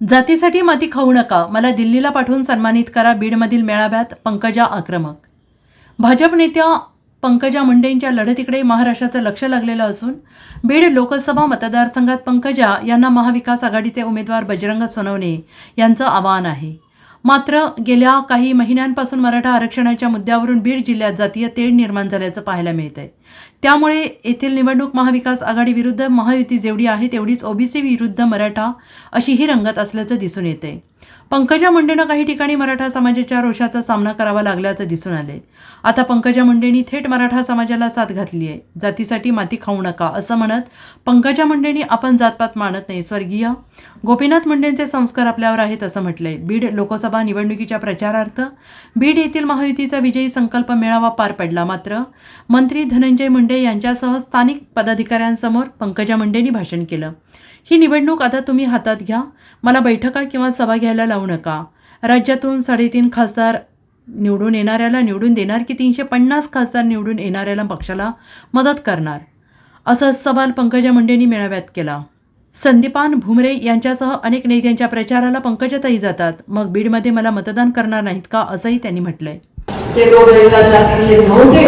जातीसाठी माती खाऊ नका मला दिल्लीला पाठवून सन्मानित करा बीडमधील मेळाव्यात पंकजा आक्रमक. भाजप नेत्या पंकजा मुंडेंच्या लढतीकडे महाराष्ट्राचं लक्ष लागलेलं असून बीड लोकसभा मतदारसंघात पंकजा यांना महाविकास आघाडीचे उमेदवार बजरंग सोनवणे यांचं आवाहन आहे. मात्र गेल्या काही महिन्यांपासून मराठा आरक्षणाच्या मुद्द्यावरून बीड जिल्ह्यात जातीय तेढ निर्माण झाल्याचं पाहायला मिळत आहे त्यामुळे येथील निवडणूक महाविकास आघाडी विरुद्ध महायुती जेवढी आहे तेवढीच ओबीसी विरुद्ध मराठा अशी ही रंगत असल्याचं दिसून येते पंकजा मुंडेंना काही ठिकाणी मराठा समाजाच्या रोषाचा सामना करावा लागल्याचं दिसून आले आता पंकजा मुंडेंनी थेट मराठा समाजाला साथ घातली आहे जातीसाठी माती खाऊ नका असं म्हणत पंकजा मुंडेंनी आपण जातपात मानत नाही. स्वर्गीय गोपीनाथ मुंडेंचे संस्कार आपल्यावर आहेत असं म्हटलंय. बीड लोकसभा निवडणुकीच्या प्रचारार्थ बीड येथील महायुतीचा विजयी संकल्प मेळावा पार पडला. मात्र मंत्री धनंजय मुंडे यांच्यासह स्थानिक पदाधिकाऱ्यांसमोर पंकजा मुंडेंनी भाषण केलं. ही निवडणूक आता तुम्ही हातात घ्या. मला बैठका किंवा सभा घ्यायला लावू नका. राज्यातून साडेतीन खासदार निवडून येणाऱ्याला निवडून देणार की तीनशे पन्नास खासदार निवडून येणाऱ्याला पक्षाला मदत करणार? असा सवाल पंकजा मुंडेंनी मेळाव्यात केला. संदीपान भुमरे यांच्यासह अनेक नेत्यांच्या प्रचाराला पंकजाताई जातात. मग बीडमध्ये मला मतदान करणार नाहीत का असंही त्यांनी म्हटलंय. ते दोघं एका जातीचे नव्हते.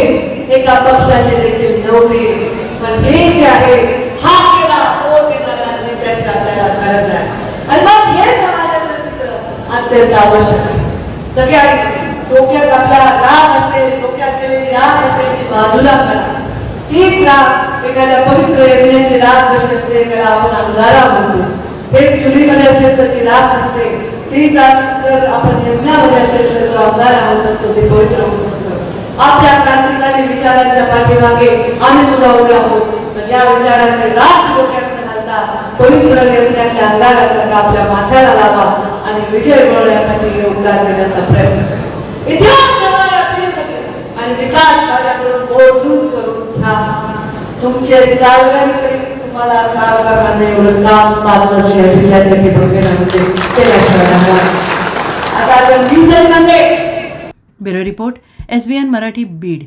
एका पक्षाचे देखील नव्हते. पण हे जे आहे हा केला तो देणारा नेत्याची आपल्याला गरज आहे आणि मग हे समाजाचं चित्र अत्यंत आवश्यक आहे सगळ्या डोक्यात आपला राग असेल डोक्यात केलेली राग असेल ती बाजूला करा. तीच राग एखाद्या पवित्र यज्ञाची राग जशी असते त्याला आपण अंगारा म्हणतो. ते चुलीमध्ये असेल तर ती राग असते. ती जात जर आपण यज्ञामध्ये असेल तर तो अंगारा होत असतो ते पवित्र होत असतं. आपल्या क्रांतिकारी विचारांच्या पाठीमागे आम्ही सुद्धा उभे आहोत. या विचारांनी राग डोक्यात घालता पवित्र यज्ञाच्या अंगारासारखा आपल्या माथ्याला लावा. आणि विजय मिळवण्यासाठी योगदान देण्याचा प्रयत्न इतिहास आणि विकास माझ्याकडून मोजून करून घ्या. तुमचे सार्वजनिक तुम्हाला काम करणार एवढं काम पाच वर्ष या जिल्ह्यासाठी बघण्यामध्ये ते आता आपण मी जर bureau report S B N Marathi Beed.